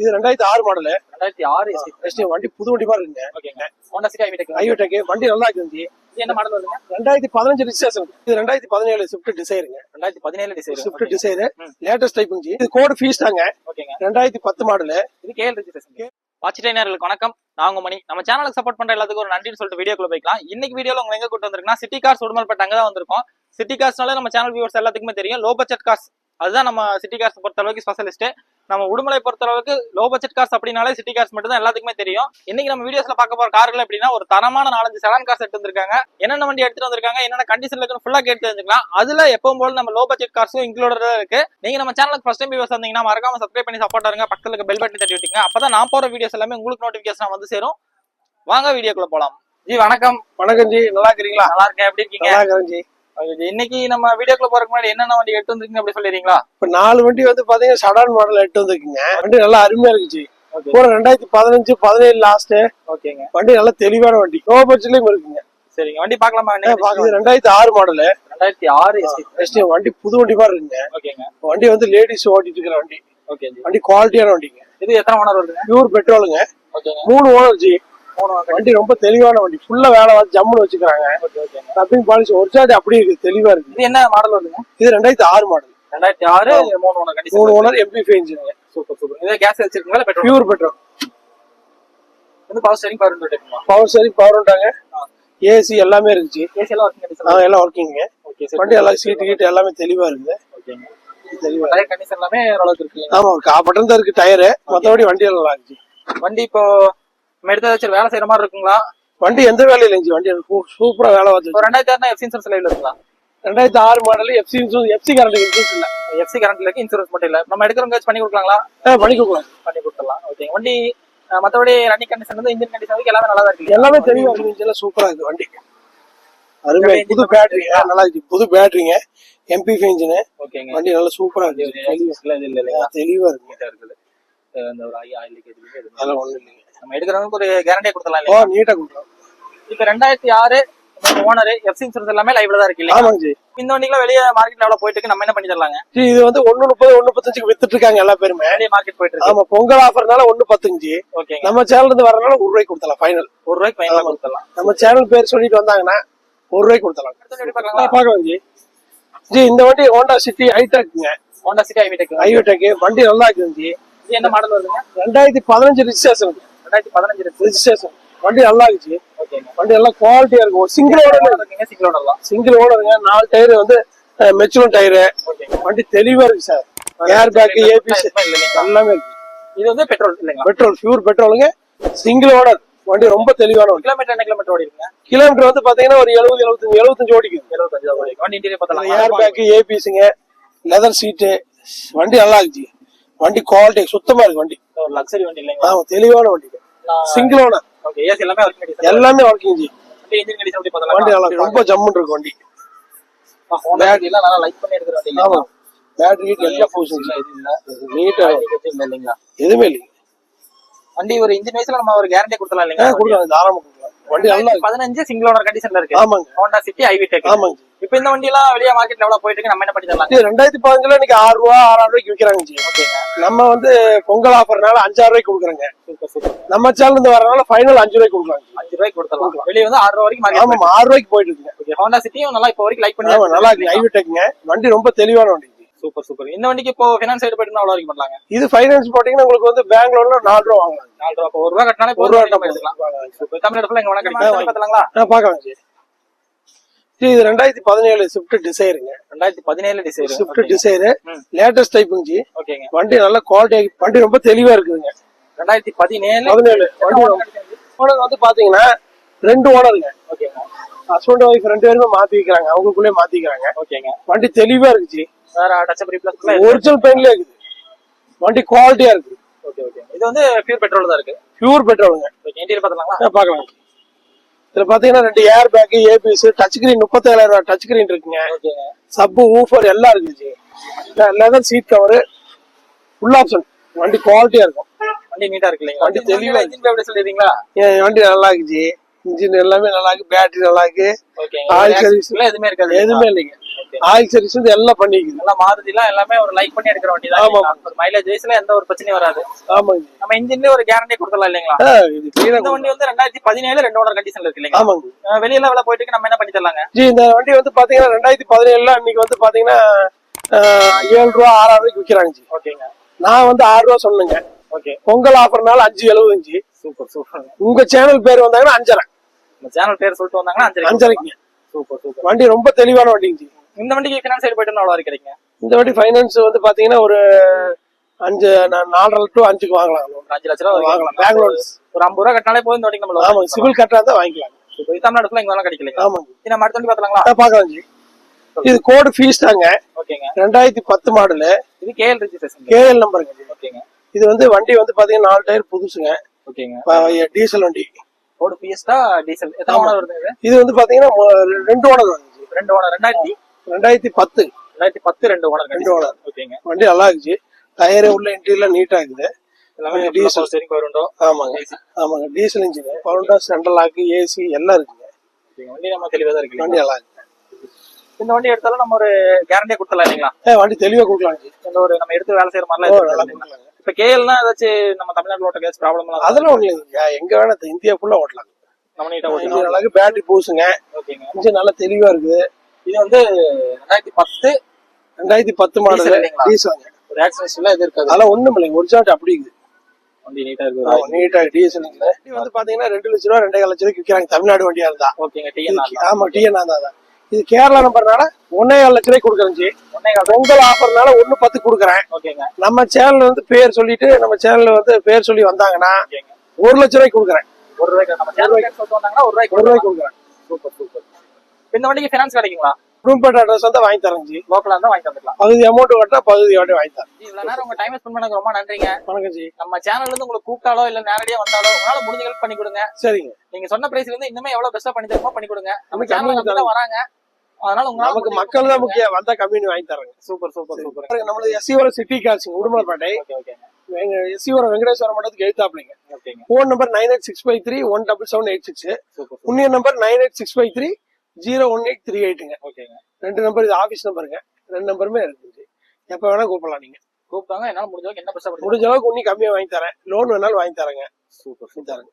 இது ரெண்டாயிரத்தி ஆறு மாடலு ரெண்டாயிரத்தி ஆறு வண்டி புது வண்டி மாதிரி இருக்குங்க. ஐவிடெக் வண்டி. நல்லா இது என்ன மாடல் ரெண்டாயிரத்தி பதினஞ்சு ரிஜிஸ்ட்ரேஷன் இது ரெண்டாயிரத்தி பதினேழு ஸ்விஃப்ட் டிசைருங்க ரெண்டாயிரத்தி பதினேழு design Swift Dzire. Latest type இருந்துச்சு இது கோடு ஃபீஸ் தாங்க. ஓகேங்க ரெண்டாயிரத்தி பத்து மாடலு இது கேஎல் ரிஜிஸ்ட்ரேஷன் வாட்சிட்டைனர்களுக்கு வணக்கம். நான் உங்க மணி. நம்ம சேனலுக்கு சப்போர்ட் பண்ற எல்லாத்துக்கும் ஒரு நன்றின்னு சொல்லிட்டு வீடியோக்குள்ள போய்க்கலாம். இன்னைக்கு வீடியோல உங்க எங்க கூட்டு வந்திருக்குன்னா சிட்டி கார்ஸ் உடுமல்பேட்டை அங்க தான் வந்திருக்கோம். சிட்டி கார்ஸ்னால நம்ம சேனல் வியூவர்ஸ் எல்லாத்துக்குமே தெரியும். லோ பட்ஜெட் கார்ஸ் அதுதான் நம்ம சிட்டி கார்ஸ் பொறுத்த அளவுக்கு ஸ்பெஷலிஸ்ட் நம்ம உடுமலை பொறுத்த அளவுக்கு லோ பட்ஜெட் கார்ஸ் அப்படின்னாலே சிட்டி கார்ஸ் மட்டும் தான் எல்லாத்துக்குமே தெரியும். இன்னைக்கு நம்ம வீடியோஸ்ல பார்க்க போற கார்கள் எப்படின்னா ஒரு தரமான நாலஞ்சு செலான் கார்ஸ் எடுத்து வந்திருக்காங்க. என்னென்ன வண்டி எடுத்துட்டு வந்திருக்காங்க என்னென்ன கண்டிஷன்ல இருக்குன்னு ஃபுல்லா கேட்டு தெரிஞ்சுக்கலாம். அதுல எப்பவும் போல நம்ம லோ பட்ஜெட் கார்ஸும் இன்க்ளூடடா இருக்கு. நீங்க நம்ம சேனலுக்கு ஃபர்ஸ்ட் டைம் வியூவர்ஸ் வந்தீங்கன்னா மறக்காம சப்ஸ்கிரைப் பண்ணி சப்போர்ட் இருங்க பக்கத்துல பெல் பட்டன் தட்டி விட்டுங்க. அப்பதான் நான் போற வீடியோஸ் எல்லாமே உங்களுக்கு நோட்டிபிகேஷன் வந்து சேரும். வாங்க வீடியோக்குள்ள போலாம். ஜி வணக்கம். வணக்கம் ஜி. நல்லா இருக்கிறீங்களா? நல்லா இருக்கேன். எப்படி இருக்கீங்க? நல்லா ஜி. இன்னைக்கு நம்ம வீடியோக்குள்ள போறதுக்கு முன்னாடி என்னென்ன வண்டி எடுத்து வந்திருக்கீங்க அப்படி சொல்லிடுறீங்களா? இப்ப நாலு வண்டி வந்து பாத்தீங்கன்னா சடான் மாடல் எட்டு வந்துருக்குங்க. வண்டி நல்லா அருமையா இருக்குச்சு. பூரா ரெண்டாயிரத்தி பதினஞ்சு பதினேழு லாஸ்ட் ஓகேங்க வண்டி நல்லா தெளிவான வண்டி. லோ பட்ஜெட்லயும் இருக்குங்க. சரிங்க. வண்டி பார்க்கலாமா? ஏன் பாக்குறது ரெண்டாயிரத்தி ஆறு மாடலு ரெண்டாயிரத்தி ஆறு வண்டி புது வண்டி மாதிரி இருக்குங்க. ஓகேங்க வண்டி வந்து லேடிஸ் ஓட்டிட்டு இருக்கிற வண்டி. ஓகே வண்டி குவாலிட்டியான வண்டிங்க. இது எத்தனை ஓனர் வருதுங்க? பியூர் பெட்ரோலுங்க மூணு ஓனர் ஜி. வண்டி ரொம்ப தெளிவான வண்டி. ஃபுல்லா வேலை வந்து ஜம்முன்னு வச்சுக்கிறாங்க. ரப்பிங் பாலிசி ஒரிஜினாலிட்டி அப்படியே இருக்கு தெளிவா இருக்கு. இது என்ன மாடல் வருதுங்க? இது ரெண்டாயிரத்தி ஆறு மாடல் ரெண்டாயிரத்தி ஆறு மூணு ஓனர் மூணு owner MP engine super super இது கேஸ் வச்சிருக்கீங்களா பெட்ரோல் பியூர் பெட்ரோல் வந்து power steering power window power சரி பவர் விட்டாங்க ஏசி எல்லாமே இருந்துச்சு. ஏசி எல்லாம் ஒர்க்கிங் ஆ, எல்லாம் ஒர்க்கிங்க ஓகே சரி வண்டி எல்லாம் சீட்டு கீட்டு எல்லாமே தெளிவா இருக்குது ஓகேங்க தெளிவா டயர் கண்டிஷன் எல்லாமே ஓரளவுக்கு இருக்கு? ஆமா ஒரு காப்பட்டம் தான் இருக்கு டயரு மத்தபடி வண்டி எல்லாம் நல்லா இருந்துச்சு. வண்டி இப்போ நம்ம எடுத்து வச்சு வேலை செய்யற மாதிரி இருக்குங்களா? வண்டி எந்த வேலையும் இல்லைங்க வண்டி சூப்பரா வேலை பார்த்து ரெண்டாயிரத்தி ஆறு எஃப்சி இன்சூரன்ஸ் லைவ்ல இருக்குங்களா? ரெண்டாயிரத்தி ஆறு model FC insurance FC current insurance இல்ல. எஃப்சி கரண்ட்ல இருக்கு இன்சூரன்ஸ் மட்டும் இல்ல. நம்ம எடுக்கிறவங்க பண்ணி கொடுக்கலாங்களா? பண்ணி கொடுக்கலாம். பண்ணி கொடுத்துடலாம். ஓகே வண்டி மத்தபடி ரன்னிங் கண்டிஷன் வந்து இன்ஜின் கண்டிஷன் எல்லாமே நல்லா இருக்கு. எல்லாமே தெளிவா இருக்கு இன்ஜின் சூப்பரா இருக்கு வண்டி. அருமை. புது பேட்டரி நல்லா இருக்கு. புது பேட்டரிங்க எம்பி இன்ஜின் ஓகேங்க வண்டி நல்லா சூப்பரா இருக்கு. தெளிவா- இருக்கு. இந்த ஒரு ஆயில் அதெல்லாம் ஒண்ணும் இல்லைங்க. நம்ம எடுக்கிறவங்களுக்கு ஒரு கேரண்டியா கொடுத்துடலாம் ஓ இல்லையா நீட்டா கொடுக்கலாம் இப்ப ரெண்டாயிரத்தி ஆறு ஓனர் எஃப்சி இன்சூரன்ஸ் எல்லாமே லைவ்ல தான் இருக்கு இல்லையா? ஆமாங்க ஜி. இந்த வண்டிக்குலாம் வெளியே மார்க்கெட் லெவல போயிட்டு இருக்கு நம்ம என்ன பண்ணி தரலாங்க? ஜி, இது வந்து ஒண்ணு முப்பது ஒண்ணு முப்பத்தஞ்சுக்கு வித்துட்டு இருக்காங்க எல்லா பேருமே. வெளியே மார்க்கெட் போயிட்டு இருக்கு. ஆமா பொங்கல் ஆஃபர்னால ஒண்ணு பத்துங்க ஜி. ஓகேங்க நம்ம சேனல் இருந்து வரனால ஒரு ரூபாய்க்கு கொடுத்தலாம் ஃபைனல் ஒரு ரூபாய்க்கு ஃபைனலா கொடுத்துடலாம். நம்ம சேனல் பேர் சொல்லிட்டு வந்தாங்கன்னா ஒரு ரூபாய்க்கு கொடுத்தலாம் பாக்கலாம் ஜி. ஜி இந்த வண்டி Honda City ஹைடெக்ங்க Honda City iVTEC hi tech வண்டி நல்லா இருக்குது ஜி. என்ன மாடல் வருதுங்க? ரெண்டாயிரத்தி பதினஞ்சு ரிஜிஸ்ட்ரேஷன் ரெண்டாயிரத்தி பதினஞ்சு ரிஜிஸ்ட்ரேஷன் வண்டி நல்லா இருந்துச்சு வண்டி எல்லாம் குவாலிட்டியா இருக்கும். ஒரு சிங்கிள் இருக்கீங்க சிங்கிள் ஓனர்லாம் சிங்கிள் ஓனருங்க நாலு டயர் வந்து மெச்சுவல் டயரு வண்டி தெளிவா இருக்கு சார். ஏர் பேக் இல்லைங்களா? எல்லாமே இருக்கு. இது வந்து பெட்ரோல் இல்லைங்களா? பெட்ரோல் பியூர் பெட்ரோலுங்க சிங்கிள் ஓனர் வண்டி ரொம்ப தெளிவான வண்டி. கிலோமீட்டர் என்ன கிலோமீட்டர் ஓடி இருக்குங்க கிலோமீட்டர் வந்து பாத்தீங்கன்னா ஒரு எழுபது எழுபத்தஞ்சு எழுபத்தஞ்சு ஓடிக்குது. எழுபத்தஞ்சு தான் ஓடி இருக்கு. வண்டி. இன்டீரியர் பார்த்தலாம் ஏர் பேக் ஏபிசிங்க லெதர் சீட்டு வண்டி நல்லா இருந்துச்சு வண்டி குவாலிட்டி சுத்தமா இருக்கு வண்டி. ஒரு லக்ஸரி வண்டி இல்லைங்களா? ஆமா தெளிவான வண்டி. சிங்கிள் ஓனர் ஓகே ஏசி எல்லாமே ஒர்க்கிங் ஜி வண்டி நல்லா. ரொம்ப ஜம்முன்னு இருக்கு வண்டி. எல்லாம் நல்லா லைக் பண்ணி எடுக்கிற வண்டி ஆமா. பேட்டரி எல்லாம் போச்சு இல்ல. நீட்டா இல்லைங்களா? எதுவுமே இல்லைங்க. வண்டி ஒரு இன்ஜின் வயசுல நம்ம ஒரு கேரண்டி கொடுத்தலாம் ஆ, இல்லைங்களா கொடுக்கலாம். தாராளமா கொடுக்கலாம். வண்டி நல்லா பதினஞ்சு சிங்கிள் ஓனர் கண்டிஷன்ல இருக்கு. ஆமாங்க. ஹோண்டா சிட்டி ஐவி டெக் ஆமாங்க. இப்போ இந்த வண்டி எல்லாம் வெளியே மார்க்கெட் லெவல போயிட்டு இருக்கு? நம்ம என்ன பண்ணி தரலாம்? ரெண்டாயிரத்தி பதினஞ்சுல இன்னைக்கு ஆறு ரூபா ஆறாயிரம் ரூபாய்க்கு விற்கிறாங்க நம்ம வந்து பொங்கல் ஆஃபர்னால அஞ்சாறு ரூபாய்க்கு கொடுக்குறோங்க. சூப்பர் சூப்பர் நம்ம சேனல் இருந்து வரனால ஃபைனல் அஞ்சு ரூபாய்க்கு கொடுக்குறாங்க அஞ்சு ரூபாய்க்கு கொடுத்தலாம் வெளியே வந்து ஆறு ரூபா வரைக்கும் ஆமா ஆறு ரூபாய்க்கு போயிட்டு இருக்குங்க ஹோண்டா சிட்டியும் நல்லா இப்போ வரைக்கும் லைக் பண்ணி நல்லா இருக்கு ஐவிடெக்ங்க வண்டி ரொம்ப தெளிவான வண்டி. சூப்பர் சூப்பர் இந்த வண்டிக்கு இப்போ ஃபினான்ஸ் சைடு போயிட்டு அவ்வளோ வரைக்கும் பண்ணலாங்க? இது ஃபைனான்ஸ் போட்டீங்கன்னா உங்களுக்கு வந்து பேங்க் லோன்ல நாலு ரூபா வாங்கலாம். நாலு ரூபா ஒரு ரூபா கட்டினாலே ஒரு ரூபா எடுத்துக்கலாம் வாங்கலாம். சூப்பர் தமிழ் ஃபுல்லாக எங்க பார்க்கலாம் இது ரெண்டாயிரத்தி பதினேழு ஸ்விஃப்ட் டிசைருங்க ரெண்டாயிரத்தி பதினேழு டிசைன் ஸ்விஃப்ட் டிசைரு. லேட்டஸ்ட் டைப்புங்க ஜி ஓகேங்க. வண்டி நல்ல குவாலிட்டி வண்டி ரொம்ப தெளிவா இருக்குதுங்க. ரெண்டாயிரத்தி பதினேழு. பதினேழு. வண்டி ஓனர் வந்து பாத்தீங்கன்னா ரெண்டு ஓனருங்க ஓகேங்க. ஹஸ்பண்ட் ஒய்ஃப் ரெண்டு பேருமே மாத்தி வைக்கிறாங்க. அவங்களுக்குள்ளே மாத்திக்கிறாங்க ஓகேங்க. வண்டி தெளிவா இருக்குச்சு வேற டச் அப் ஒரிஜினல் பெயிண்ட்ல இருக்குது. வண்டி குவாலிட்டியா இருக்கு ஓகே ஓகே இது வந்து பியூர் பெட்ரோல் தான் இருக்கு. பியூர் பெட்ரோலுங்க இன்டீரியர் பார்த்துலாங்களா பார்க்கலாம். இதுல பாத்தீங்கன்னா ரெண்டு air bag ABS touch screen முப்பத்தேழாயிரம் ரூபாய் டச் ஸ்கிரீன் இருக்குங்க. சப்பு ஊஃபர் எல்லாம் இருக்குச்சு leather seat cover full option வண்டி குவாலிட்டியா இருக்கும். வண்டி நீட்டா இருக்கு இல்லைங்களா? வண்டி தெளிவா இன்ஜின் எப்படி சொல்லிடுறீங்களா? என் வண்டி நல்லா இருக்குச்சு இன்ஜின் எல்லாமே நல்லா இருக்கு பேட்டரி நல்லா இருக்கு. Service. எல்லாம் எதுவுமே இருக்காது எதுவுமே இல்லைங்க. ஆயில் சர்வீஸ் வந்து எல்லாம் பண்ணிக்குது. நல்லா மாருதிலாம் எல்லாமே ஒரு லைக் பண்ணி எடுக்கிற வண்டி ஆமா. தான் ஒரு மைலேஜ் வயசுல எந்த ஒரு பிரச்சனையும் வராது. ஆமாங்க. நம்ம இன்ஜின்லயே ஒரு கேரண்டி கொடுக்கலாம் இல்லைங்களா? இந்த வண்டி வந்து ரெண்டாயிரத்தி பதினேழு ரெண்டு ஓனர் கண்டிஷன்ல இருக்கு இல்லைங்களா? ஆமாங்க. வெளியில வேலை போயிட்டு நம்ம என்ன பண்ணி தரலாங்க? ஜி இந்த வண்டி வந்து பாத்தீங்கன்னா ரெண்டாயிரத்தி பதினேழுல அன்னைக்கு வந்து பாத்தீங்கன்னா ஏழு ரூபா ஆறாயிரம் ரூபாய்க்கு விற்கிறாங்க ஜி. ஓகேங்க. நான் வந்து ஆறு ரூபா சொன்னேங்க. ஓகே. பொங்கல் ஆஃபர்னால அஞ்சு எழுபத்தஞ்சு சூப்பர் சூப்பர். உங்க சேனல் பேர் வந்தாங்கன்னா அஞ்சரை. சேனல் பேர் சொல்லிட்டு வந்தாங்கன்னா அஞ்சரை அஞ்சரைக்கு சூப்பர் சூப்பர். வண்டி ரொம்ப தெளிவான வண்டிங்க இந்த வண்டிக்கு ஃபினான்ஸ் சைடு போயிட்டு வரைக்கும் கிடைக்குங்க இந்த வண்டி ஃபைனான்ஸ் வந்து பாத்தீங்கன்னா ஒரு அஞ்சு நாலரை டு அஞ்சுக்கு வாங்கலாம். ஒரு அஞ்சு லட்ச ரூபா வாங்கலாம். பெங்களூர் ஒரு ஐம்பது ரூபா கட்டினாலே போதும் இந்த வண்டிக்கு நம்ம ஆமாங்க சிவில் கட்டா தான் வாங்கிக்கலாம். இப்போ தமிழ்நாடு ஃபுல்லா இங்க கிடைக்கல ஆமாங்க. இது நம்ம அடுத்த வண்டி பார்த்தலாங்களா பார்க்கலாம் ஜி. இது கோடு ஃபீஸ் தாங்க. ஓகேங்க. ரெண்டாயிரத்தி பத்து மாடலு இது கேஎல் ரிஜிஸ்ட்ரேஷன் கேஎல் நம்பருங்க ஓகேங்க. இது வந்து வண்டி வந்து பாத்தீங்கன்னா நாலு டயர் புதுசுங்க. ஓகேங்க. டீசல் வண்டி. ஓடு பிஎஸ்டா டீசல் எத்தனை ஓனர் வருது இது? வந்து பாத்தீங்கன்னா ரெண்டு ஓனர் ரெண்டு ஓனர். ரெண்டாயிரத்தி ரெண்டாயிரத்தி பத்து. ரெண்டாயிரத்தி பத்து ரெண்டு ஓனர் ரெண்டு owner. ஓகேங்க. வண்டி நல்லா இருந்துச்சு டயர் உள்ள இன்டீரியர் நீட்டா இருக்குது. எல்லாமே. டீசல் ஸ்டேரிங் பவர் உண்டோ? ஆமாங்க. ஆமாங்க. டீசல் இன்ஜின் பவுண்டா சென்ட்ரல் லாக்கு ஏசி எல்லாம் இருக்குங்க. வண்டி நம்ம தெளிவா தான் இருக்கு வண்டி நல்லா இருக்கு இந்த வண்டி எடுத்தாலும் நம்ம ஒரு கேரண்டியா கொடுத்துடலாம் இல்லைங்களா? வண்டி தெளிவா கொடுக்கலாம். இந்த ஒரு நம்ம எடுத்து வேலை செய்யற ஓ, நல்லா மாதிரிலாம் கொடுக்கலாங்க. இப்ப கேஎல்னா ஏதாச்சும் நம்ம தமிழ்நாட்டுல ஓட்ட கேஸ் ப்ராப்ளம் எல்லாம் அதெல்லாம் இல்லைங்க. எங்க வேணா இந்தியா ஃபுல்லா ஓட்டலாம் நம்ம நீட்டா ஓட்டலாம் பேட்டரி பூசுங்க. ஓகேங்க. இன்ஜின் நல்லா தெளிவா இருக்குது. இது வந்து ரெண்டாயிரத்தி பத்து ரெண்டாயிரத்தி பத்து மாடல்? டீசலுங்க ஒரு ஆக்சிடென்ட் எல்லாம் இது இருக்காது. அதெல்லாம் ஒண்ணும் இல்லைங்க. ஒரிஜினாலிட்டி அப்படி இருக்குது வண்டி நீட்டா இருக்குது நீட்டா டீசல் வண்டி வந்து பாத்தீங்கன்னா ரெண்டு லட்ச ரூபா ரெண்டே லட்ச ரூபாய்க்கு விற்கிறாங்க தமிழ்நாடு வண்டியா இருந்தா. ஓகேங்க டிஎன் ஆமா டிஎன் தான் இது கேரளா நம்பர்னால ஒன்னே ஏழு லட்ச ரூபாய்க்கு கொடுக்குறேன் ஒன்னே கால் பொங்கல் ஆஃபர்னால ஒண்ணு பத்து கொடுக்குறேன். ஓகேங்க. நம்ம சேனல் வந்து பேர் சொல்லிட்டு நம்ம சேனல்ல வந்து பேர் சொல்லி வந்தாங்கன்னா ஒரு லட்ச ரூபாய்க்கு கொடுக்குறேன். ஒரு ரூபாய்க்கு ஒரு ரூபாய்க்கு கொடுக்குறேன். சூப்பர். இந்த வண்டிக்கு ஃபினான்ஸ் கிடைக்குங்களா? ரூம்பேட் அட்ரஸ் வந்து வாங்கி தரேன் ஜி. லோக்கலா இருந்தா வாங்கி தந்துக்கலாம். பகுதி அமௌண்ட் கட்டா பகுதி வண்டி வாங்கி தரேன். இவ்வளவு நேரம் உங்க டைம் ஸ்பெண்ட் பண்ணதுக்கு ரொம்ப நன்றிங்க. வணக்கம் ஜி. நம்ம சேனல்ல இருந்து உங்களுக்கு கூப்பிட்டாலோ இல்ல நேரடியா வந்தாலோ உங்களால முடிஞ்ச ஹெல்ப் பண்ணி கொடுங்க. சரிங்க. நீங்க சொன்ன பிரைஸ்ல இருந்து இன்னுமே எவ்வளவு பெஸ்டா பண்ணி தருமோ பண்ணி கொடுங்க. நம்ம சேனல் வராங்க. அதனால நமக்கு முடிஞ்ச மக்கள் தான் முக்கியம். வந்தா கம்மி வாங்கி தரேங்க சூப்பர் சூப்பர் சூப்பர். நம்மளது எஸ்சிவரம் சிட்டி காசிங் உடுமலைப்பேட்டை. எங்க எஸ்சிவரம் வெங்கடேஸ்வரம் மண்டலத்துக்கு எழுத்தாப்லிங்க ஓகேங்க. Phone number nine eight six five three one double seven eight six புண்ணிய number nine eight six five three zero one eight three எயிட்டுங்க ஓகேங்க ரெண்டு நம்பர் இது ஆபீஸ் நம்பருங்க ரெண்டு நம்பருமே இருக்குது எப்ப வேணா கூப்பிடலாம் நீங்க. கூப்பிட்டாங்க என்னால முடிஞ்ச அளவுக்கு என்ன முடிஞ்ச அளவுக்கு இன்னும் கம்மியா வாங்கி தரேன். லோன் வேணாலும் வாங்கி தரேங்க. சூப்பர் வாங்கி தரேங்க.